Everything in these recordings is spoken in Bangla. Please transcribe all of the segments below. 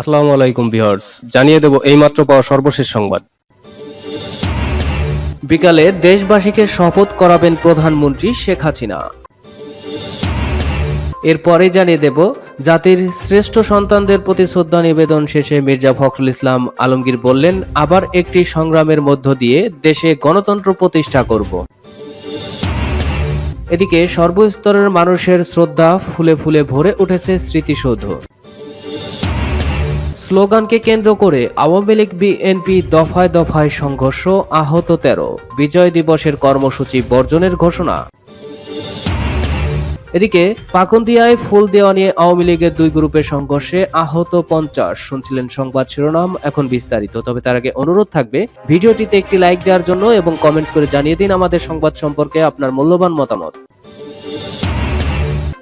আসসালামু আলাইকুম ভিউয়ার্স, জানিয়ে দেব এইমাত্র পাওয়া সর্বশেষ সংবাদ। বিকালে দেশবাসীকে শপথ করাবেন প্রধানমন্ত্রী শেখ হাসিনা। এরপরে জানিয়ে দেব, জাতির শ্রেষ্ঠ সন্তানদের প্রতি শ্রদ্ধা নিবেদন শেষে মির্জা ফখরুল ইসলাম আলমগীর বললেন, আবার একটি সংগ্রামের মধ্য দিয়ে দেশে গণতন্ত্র প্রতিষ্ঠা করব। এদিকে সর্বস্তরের মানুষের শ্রদ্ধা ফুলে ফুলে ভরে উঠেছে স্মৃতিসৌধ। স্লোগানকে কেন্দ্র করে আওয়ামী লীগ বিএনপি দফায় দফায় সংঘর্ষ, আহত তেরো। বিজয় দিবসের কর্মসূচি বর্জনের ঘোষণা। এদিকে পাকুন্দিয়ায় ফুল দেওয়া নিয়ে আওয়ামী লীগের দুই গ্রুপের সংঘর্ষে আহত পঞ্চাশ। শুনছিলেন সংবাদ শিরোনাম, এখন বিস্তারিত। তবে তার আগে অনুরোধ থাকবে, ভিডিওটিতে একটি লাইক দেওয়ার জন্য এবং কমেন্টস করে জানিয়ে দিন আমাদের সংবাদ সম্পর্কে আপনার মূল্যবান মতামত।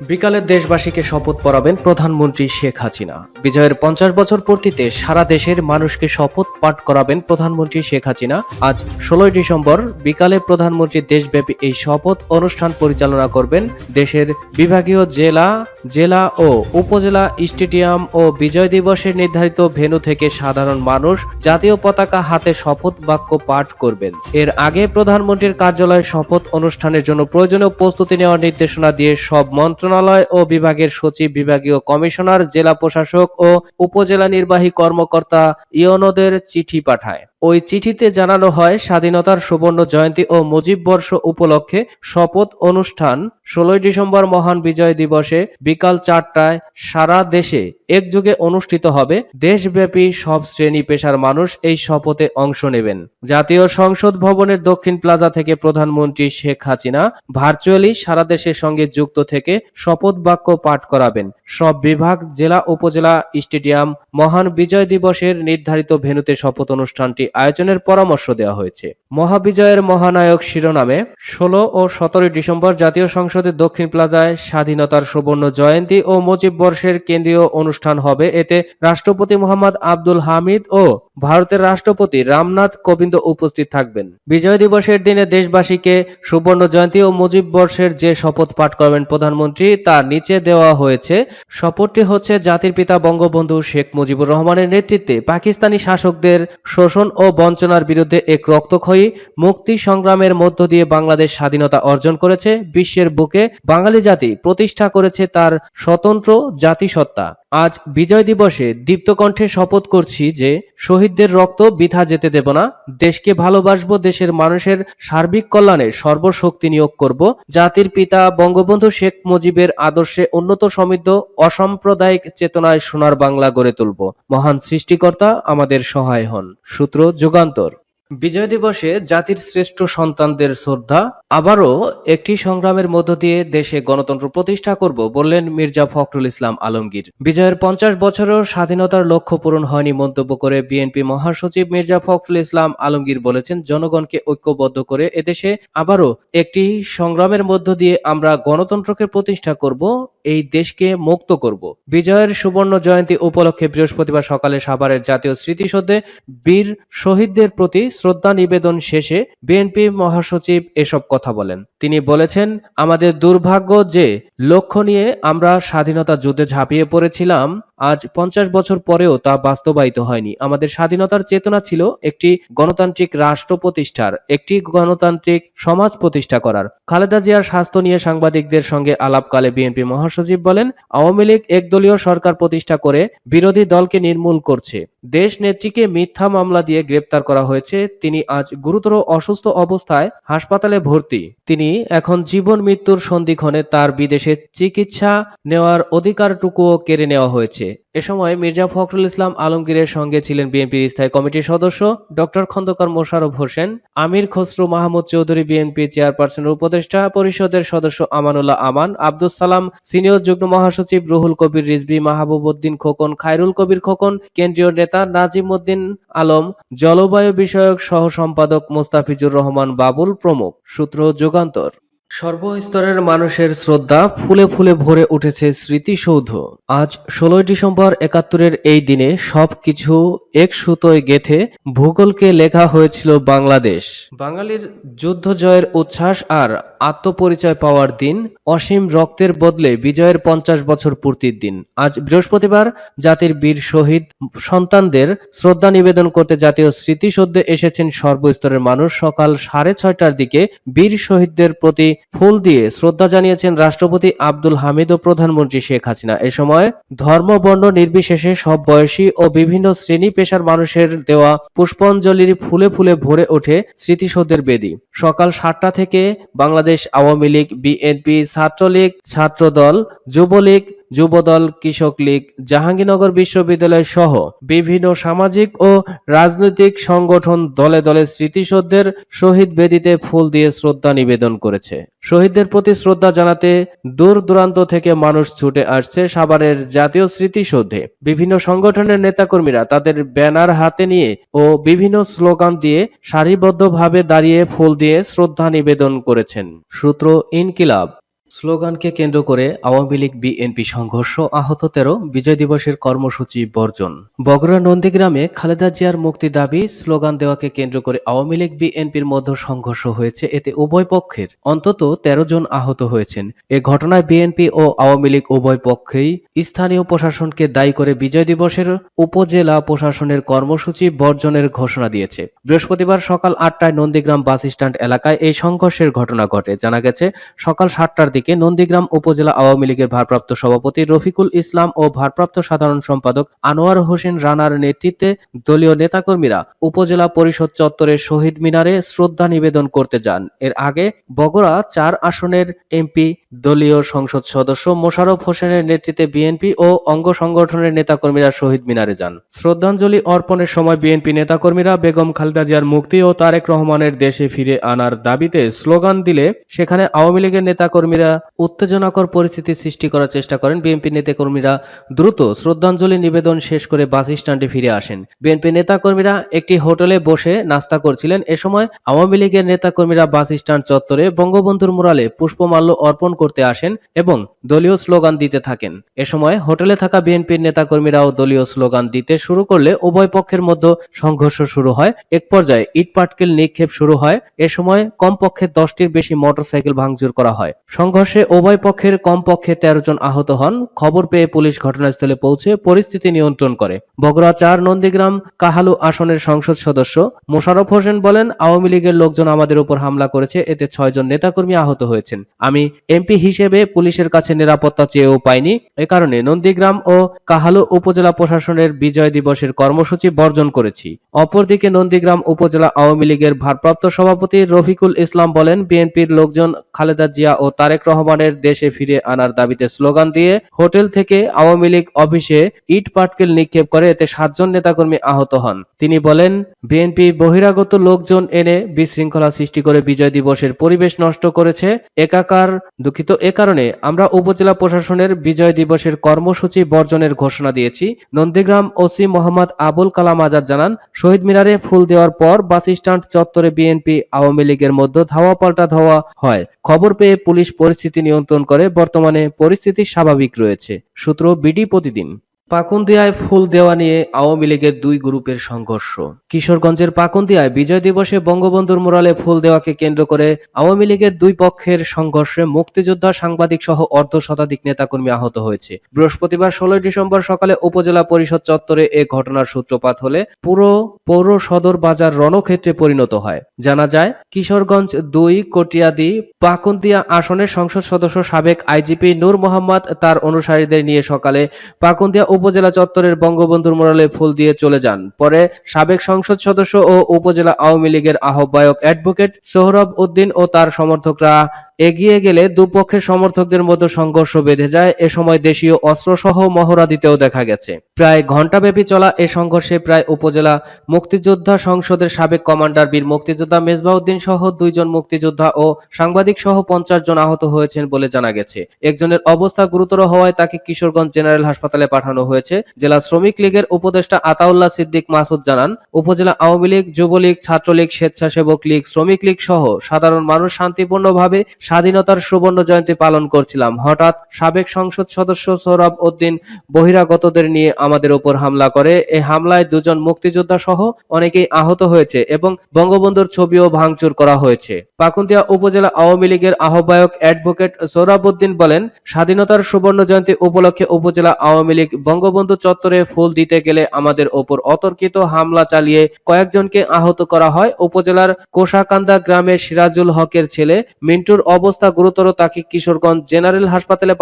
বিকালে দেশবাসীকে শপথ পড়াবেন প্রধানমন্ত্রী শেখ হাসিনা। বিজয়ের পঞ্চাশ বছর পূর্তিতে সারা দেশের মানুষকে শপথ পাঠ করাবেন প্রধানমন্ত্রী শেখ হাসিনা। আজ ষোলোই ডিসেম্বর বিকালে প্রধানমন্ত্রী দেশব্যাপী এই শপথ অনুষ্ঠান পরিচালনা করবেন দেশের বিভাগীয় জেলা জেলা ও উপজেলা স্টেডিয়াম ও বিজয় দিবসের নির্ধারিত ভেন্যু থেকে সাধারণ মানুষ জাতীয় পতাকা হাতে শপথ বাক্য পাঠ করবেন। এর আগে প্রধানমন্ত্রীর কার্যালয়ে শপথ অনুষ্ঠানের জন্য প্রয়োজনীয় প্রস্তুতি নেওয়ার নির্দেশনা দিয়ে সব মন্ত্রণালয় ও বিভাগের সচিব, বিভাগীয় কমিশনার, জেলা প্রশাসক ও উপজেলা নির্বাহী কর্মকর্তা ইয়নদের চিঠি পাঠায়। ওই চিঠিতে জানানো হয়, স্বাধীনতার সুবর্ণ জয়ন্তী ও মুজিব বর্ষ উপলক্ষে শপথ অনুষ্ঠান ষোলোই ডিসেম্বর মহান বিজয় দিবসে বিকাল চারটায় সারা দেশে একযোগে অনুষ্ঠিত হবে। দেশব্যাপী সব শ্রেণি পেশার মানুষ এই শপথে অংশ নেবেন। জাতীয় সংসদ ভবনের দক্ষিণ প্লাজা থেকে প্রধানমন্ত্রী শেখ হাসিনা ভার্চুয়ালি সারা দেশের সঙ্গে যুক্ত থেকে শপথ বাক্য পাঠ করাবেন। সব বিভাগ, জেলা, উপজেলা, স্টেডিয়াম, মহান বিজয় দিবসের নির্ধারিত ভেন্যুতে শপথ অনুষ্ঠানটি আয়োজনের পরামর্শ দেওয়া হয়েছে। মহাবিজয়ের মহানায়ক শিরোনামে ষোলো ও সতেরোই ডিসেম্বর জাতীয় সংসদের দক্ষিণ প্লাজায় স্বাধীনতার সুবর্ণ জয়ন্তী ও মুজিব বর্ষের কেন্দ্রীয় অনুষ্ঠান হবে। এতে রাষ্ট্রপতি মোহাম্মদ আব্দুল হামিদ ও ভারতের রাষ্ট্রপতি রামনাথ কোবিন্দ উপস্থিত থাকবেন। বিজয় দিবসের দিনে দেশবাসীকে সুবর্ণ জয়ন্তী ও মুজিব বর্ষের যে শপথ পাঠ করবেন প্রধানমন্ত্রী, তা নিচে দেওয়া হয়েছে। শপথটি হচ্ছে জাতির পিতা বঙ্গবন্ধু শেখ মুজিবুর রহমানের নেতৃত্বে পাকিস্তানি শাসকদের শোষণ ও বঞ্চনার বিরুদ্ধে এক রক্তক্ষয়ী মুক্তি সংগ্রামের মধ্য দিয়ে বাংলাদেশ স্বাধীনতা অর্জন করেছে, বিশ্বের বুকে বাঙালি জাতি প্রতিষ্ঠা করেছে তার স্বতন্ত্র জাতিসত্তা। আজ বিজয় দিবসে দীপ্তকণ্ঠে শপথ করছি যে শহীদদের রক্ত বৃথা যেতে দেব না। দেশকে ভালোবাসবো, দেশের মানুষের সার্বিক কল্যাণে সর্বশক্তি নিয়োগ করব। জাতির পিতা বঙ্গবন্ধু শেখ মুজিবের আদর্শে উন্নত সমৃদ্ধ, অসাম্প্রদায়িক চেতনায় সোনার বাংলা গড়ে তুলব। মহান সৃষ্টিকর্তা আমাদের সহায় হন। সূত্র যুগান্তর। বিজয় দিবসে জাতির শ্রেষ্ঠ সন্তানদের শ্রদ্ধা, আবারও একটি সংগ্রামের মধ্য দিয়ে দেশে গণতন্ত্র প্রতিষ্ঠা করব বললেন মির্জা ফখরুল ইসলাম আলমগীর। বিজয়ের পঞ্চাশ বছরেও স্বাধীনতার লক্ষ্য পূরণ হয়নি মন্তব্য করে বিএনপি মহাসচিব মির্জা ফখরুল ইসলাম আলমগীর বলেছেন, জনগণকে ঐক্যবদ্ধ করে এদেশে আবারও একটি সংগ্রামের মধ্য দিয়ে আমরা গণতন্ত্রকে প্রতিষ্ঠা করব এই দেশকে মুক্ত করব। বিজয়ের সুবর্ণ জয়ন্তী উপলক্ষে বৃহস্পতিবার সকালে সাভারের জাতীয় স্মৃতিসৌধে বীর শহীদদের প্রতি শ্রদ্ধা নিবেদন শেষে বিএনপি মহাসচিব এসব কথা বলেন। তিনি বলেছেন, আমাদের দুর্ভাগ্য যে লক্ষ্য নিয়ে আমরা স্বাধীনতা যুদ্ধে ঝাঁপিয়ে পড়েছিলাম, আজ পঞ্চাশ বছর পরেও তা বাস্তবায়িত হয়নি। আমাদের স্বাধীনতার চেতনা ছিল একটি গণতান্ত্রিক রাষ্ট্র প্রতিষ্ঠার, একটি গণতান্ত্রিক সমাজ প্রতিষ্ঠা করার। খালেদা জিয়ার স্বাস্থ্য নিয়ে সাংবাদিকদের সঙ্গে আলাপকালে বিএনপি মহাসচিব বলেন, আওয়ামী লীগ একদলীয় সরকার প্রতিষ্ঠা করে বিরোধী দলকে নির্মূল করছে। দেশ নেত্রীকে মিথ্যা মামলা দিয়ে গ্রেপ্তার করা হয়েছে। তিনি আজ গুরুতর অসুস্থ অবস্থায় হাসপাতালে ভর্তি। তিনি এখন জীবন মৃত্যুর সন্ধিক্ষণে তার বিদেশে চিকিৎসা নেওয়ার অধিকারটুকুও কেড়ে নেওয়া হয়েছে। এ সময় মির্জা ফখরুল ইসলাম আলমগীরের সঙ্গে ছিলেন বিএনপির স্থায়ী কমিটির সদস্য ডক্টর খন্দকার মোশাররফ হোসেন, আমির খসরু মাহমুদ চৌধুরী বিএনপি চেয়ারপারসনের উপদেষ্টা পরিষদের সদস্য আমানুল্লাহ আমান আব্দুল সালাম সিনিয়র যুগ্ম মহাসচিব রুহুল কবির রিজভি মাহবুবউদ্দিন খোকন, খায়রুল কবির খোকন, কেন্দ্রীয় নেতা নাজিম উদ্দিন আলম, জলবায়ু বিষয়ক সহ সম্পাদক মোস্তাফিজুর রহমান বাবুল প্রমুখ। সূত্র যুগান্তর। সর্বস্তরের মানুষের শ্রদ্ধা ফুলে ফুলে ভরে উঠেছে স্মৃতিসৌধ। আজ ষোলোই ডিসেম্বর একাত্তরের এই দিনে সবকিছু এক সুতোয় গেথে ভূগোলকে লেখা হয়েছিল বাংলাদেশ। বাঙালির যুদ্ধ জয়ের উচ্ছ্বাস আর আত্মপরিচয় পাওয়ার দিন, অসীম রক্তের বদলে বিজয়ের পঞ্চাশ বছর পূর্তির দিন। আজ বৃহস্পতিবার জাতির বীর শহীদ সন্তানদের শ্রদ্ধা নিবেদন করতে জাতীয় স্মৃতিসৌধে এসেছেন সর্বস্তরের মানুষ। সকাল সাড়ে ছয়টার দিকে বীর শহীদদের প্রতি ফুল দিয়ে শ্রদ্ধা জানিয়েছেন রাষ্ট্রপতি আব্দুল হামিদ ও প্রধানমন্ত্রী শেখ হাসিনা। এ সময় ধর্ম বর্ণ নির্বিশেষে সব বয়সী ও বিভিন্ন শ্রেণি পেশার মানুষের দেওয়া পুষ্পাঞ্জলির ফুলে ফুলে ভরে ওঠে স্মৃতিসৌধের বেদি। সকাল সাতটা থেকে বাংলাদেশ আওয়ামী লীগ বিএনপি ছাত্রলীগ ছাত্রদল যুবলীগ যুবদল, কৃষক লীগ, জাহাঙ্গীরনগর বিশ্ববিদ্যালয় সহ বিভিন্ন সামাজিক ও রাজনৈতিক সংগঠন দলে দলে স্মৃতিসৌধের শহীদ বেদিতে ফুল দিয়ে শ্রদ্ধা নিবেদন করেছে। শহীদদের প্রতি শ্রদ্ধা জানাতে দূর দূরান্ত থেকে মানুষ ছুটে আসছে সাভারের জাতীয় স্মৃতিসৌধে। বিভিন্ন সংগঠনের নেতাকর্মীরা তাদের ব্যানার হাতে নিয়ে ও বিভিন্ন স্লোগান দিয়ে সারিবদ্ধভাবে দাঁড়িয়ে ফুল দিয়ে শ্রদ্ধা নিবেদন করেছেন। সূত্র ইনকিলাব। স্লোগানকে কেন্দ্র করে আওয়ামী লীগ বিএনপি সংঘর্ষ আহত তেরো, বিজয় দিবসের কর্মসূচি বর্জন। বগুড়া নন্দীগ্রামে খালেদা জিয়ার মুক্তি দাবি, স্লোগান দেওয়াকে কেন্দ্র করে আওয়ামী লীগ বিএনপির মধ্যে সংঘর্ষ হয়েছে এতে উভয় পক্ষের। অন্তত তেরো জন আহত হয়েছেন। এ ঘটনায় বিএনপি ও আওয়ামী লীগ উভয় পক্ষেই স্থানীয় প্রশাসনকে দায়ী করে বিজয় দিবসের উপজেলা প্রশাসনের কর্মসূচি বর্জনের ঘোষণা দিয়েছে। বৃহস্পতিবার সকাল আটটায় নন্দীগ্রাম বাস স্ট্যান্ড এলাকায় এই সংঘর্ষের ঘটনা ঘটে। জানা গেছে, সকাল সাতটার দিকে নন্দীগ্রাম উপজেলা আওয়ামী লীগের ভারপ্রাপ্ত সভাপতি রফিকুল ইসলাম ও ভারপ্রাপ্ত সাধারণ সম্পাদক আনোয়ার হোসেন রানার নেতৃত্বে দলীয় নেতাকর্মীরা উপজেলা পরিষদ চত্বরে শহীদ মিনারে শ্রদ্ধা নিবেদন করতে যান। এর আগে বগুড়া চার আসনের এমপি, দলীয় সংসদ সদস্য মোশাররফ হোসেনের নেতৃত্বে বিএনপি ও অঙ্গ সংগঠনের নেতাকর্মীরা শহীদ মিনারে যান। শ্রদ্ধাঞ্জলি অর্পণের সময় বিএনপি নেতাকর্মীরা বেগম খালেদা জিয়ার মুক্তি ও তারেক রহমানের দেশে ফিরে আনার দাবিতে স্লোগান দিলে সেখানে আওয়ামী লীগের নেতাকর্মীরা উত্তেজনাকর পরিস্থিতি সৃষ্টি করার চেষ্টা করেন বিএনপি নেতাকর্মীরা। দ্রুত শ্রদ্ধাঞ্জলি নিবেদন শেষ করে বাস স্ট্যান্ডে ফিরে আসেন। বিএনপি নেতাকর্মীরা একটি হোটেলে বসে নাস্তা করছিলেন। এ সময় আওয়ামী লীগের নেতাকর্মীরা বাস স্ট্যান্ড চত্বরে বঙ্গবন্ধুর মুরালে পুষ্পমাল্য অর্পণ করতে আসেন এবং দলীয় স্লোগান দিতে থাকেন। এ সময় হোটেলে থাকা বিএনপির নেতাকর্মীরাও দলীয় স্লোগান দিতে শুরু করলে উভয় পক্ষের মধ্যে সংঘর্ষ শুরু হয়। এক পর্যায়ে ইট পাটকেল নিক্ষেপ শুরু হয়। এ সময় কমপক্ষে দশটির বেশি মোটরসাইকেল ভাঙচুর করা হয়। সংঘর্ষে উভয় পক্ষের কমপক্ষে তেরো জন আহত হন। খবর পেয়ে পুলিশ ঘটনাস্থলে পৌঁছে পরিস্থিতি নিয়ন্ত্রণ করে। বগুড়া চার, নন্দীগ্রাম কাহালু আসনের সংসদ সদস্য মোশাররফ হোসেন বলেন, আওয়ামী লীগের লোকজন আমাদের উপর হামলা করেছে, এতে ছয়জন নেতাকর্মী আহত হয়েছেন। আমি এমপি হিসেবে পুলিশের কাছে নিরাপত্তা চেয়েও পাইনি। এ কারণে নন্দীগ্রাম ও কাহালু উপজেলা প্রশাসনের বিজয় দিবসের কর্মসূচি বর্জন করেছি। অপরদিকে নন্দীগ্রাম উপজেলা আওয়ামী লীগের ভারপ্রাপ্ত সভাপতি রফিকুল ইসলাম বলেন, বিএনপির লোকজন খালেদা জিয়া ও তারেক রহমানের দেশে ফিরে আনার দাবিতে স্লোগান দিয়ে হোটেল থেকে আওয়ামী লীগ অফিসে ইট পাটকেল নিক্ষেপ করে এতে সাতজন নেতাকর্মী আহত হন। তিনি বলেন, বিএনপি বহিরাগত লোকজন এনে বিশৃঙ্খলা সৃষ্টি করে বিজয় দিবসের পরিবেশ নষ্ট করেছে। একাকার দুঃখিত এ কারণে আমরা উপজেলা প্রশাসনের বিজয় দিবসের কর্মসূচি বর্জনের ঘোষণা দিয়েছি। নন্দীগ্রাম ওসি মোহাম্মদ আবুল কালাম আজাদ জানান, শহীদ মিনারে ফুল দেওয়ার পর বাস স্ট্যান্ড চত্বরে বিএনপি আওয়ামী লীগের মধ্যে ধাওয়া পাল্টা ধাওয়া হয়। খবর পেয়ে পুলিশ পরিস্থিতি নিয়ন্ত্রণ করে বর্তমানে পরিস্থিতি স্বাভাবিক রয়েছে। সূত্র বিডি প্রতিদিন। পাকুন্দিয়ায় ফুল দেওয়া নিয়ে আওয়ামী লীগের দুই গ্রুপের সংঘর্ষ। কিশোরগঞ্জের পাকুন্দিয়ায় বিজয় দিবসে বঙ্গবন্ধুর মুরালে ফুল দেওয়াকে কেন্দ্র করে আওয়ামী লীগের দুই পক্ষের সংঘর্ষে মুক্তিযোদ্ধা, সাংবাদিক সহ অর্ধ শতাধিক নেতাকর্মী আহত হয়েছে। বৃহস্পতিবার ষোলোই ডিসেম্বর সকালে উপজেলা পরিষদ চত্বরে এ ঘটনার সূত্রপাত হলে পুরো পৌর সদর বাজার রণক্ষেত্রে পরিণত হয়। জানা যায়, কিশোরগঞ্জ দুই, কটিয়াদি, পাকুন্দিয়া আসনের সংসদ সদস্য সাবেক আইজিপি নূর মোহাম্মদ তার অনুসারীদের নিয়ে সকালে পাকুন্দিয়া উপজেলা চত্বরের বঙ্গবন্ধুর মোড়ালে ফুল দিয়ে চলে যান। পরে সাবেক সংসদ সদস্য ও উপজেলা আওয়ামী লীগের আহ্বায়ক অ্যাডভোকেট সোহরব উদ্দিন ও তার সমর্থকরা এগিয়ে গেলে দুপক্ষের সমর্থকদের মধ্যে সংঘর্ষ বেঁধে যায়। এ সময় দেশীয় অস্ত্রসহ মহড়া দিতেও দেখা গেছে। প্রায় ঘণ্টাব্যাপী চলা এ সংঘর্ষে প্রায় উপজেলা মুক্তিযোদ্ধা সংসদের সাবেক কমান্ডার বীর মুক্তিযোদ্ধা মেজবাউদ্দিন সহ দুইজন মুক্তিযোদ্ধা ও সাংবাদিক সহ পঞ্চাশ জন আহত হয়েছেন বলে জানা গেছে। একজনের অবস্থা গুরুতর হওয়ায় তাকে কিশোরগঞ্জ জেনারেল হাসপাতালে পাঠানো হয়েছে। জেলা শ্রমিক লীগের উপদেষ্টা আতাউল্লাহ সিদ্দিক মাসুদ জানান, উপজেলা আওয়ামী লীগ, যুবলীগ, ছাত্রলীগ, স্বেচ্ছাসেবক লীগ, শ্রমিক লীগ সহ সাধারণ মানুষ শান্তিপূর্ণভাবে স্বাধীনতার সুবর্ণ জয়ন্তী পালন করছিলাম। হঠাৎ সাবেক সংসদ সদস্য সোহরাব উদ্দিন বহিরাগতদের নিয়ে আমাদের উপর হামলা করে। এই হামলায় দুজন মুক্তিযোদ্ধা সহ অনেকেই আহত হয়েছে এবং বঙ্গবন্ধুর ছবিও ভাঙচুর করা হয়েছে। পাকুন্দিয়া উপজেলা আওয়ামী লীগের আহ্বায়ক অ্যাডভোকেট সোহরাবউদ্দিন বলেন, স্বাধীনতার সুবর্ণ জয়ন্তী উপলক্ষে উপজেলা আওয়ামী লীগ বঙ্গবন্ধু চত্বরে ফুল দিতে গেলে আমাদের ওপর অতর্কিত হামলা চালিয়ে কয়েকজনকে আহত করা হয়। উপজেলার কোষাকান্দা গ্রামে সিরাজুল হকের ছেলে মিন্টুর অবস্থা গুরুতর তাকে কিশোরগঞ্জ জেনারেল হাসপাতালে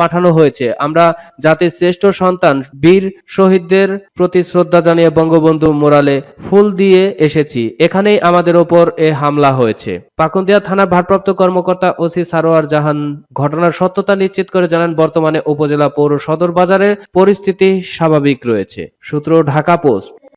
পাঠানো হয়েছে। আমরা জাতির শ্রেষ্ঠ সন্তান, বীর শহীদদের প্রতি শ্রদ্ধা জানিয়ে বঙ্গবন্ধু মোরালে ফুল দিয়ে এসেছি। এখানেই আমাদের ওপর এ হামলা হয়েছে। পাকুন্দিয়া থানা ভারপ্রাপ্ত কর্মকর্তা ওসি সারোয়ার জাহান ঘটনার সত্যতা নিশ্চিত করে জানান, বর্তমানে উপজেলা পৌর সদর বাজারের পরিস্থিতি স্বাভাবিক রয়েছে। সূত্র, ঢাকা পোস্ট।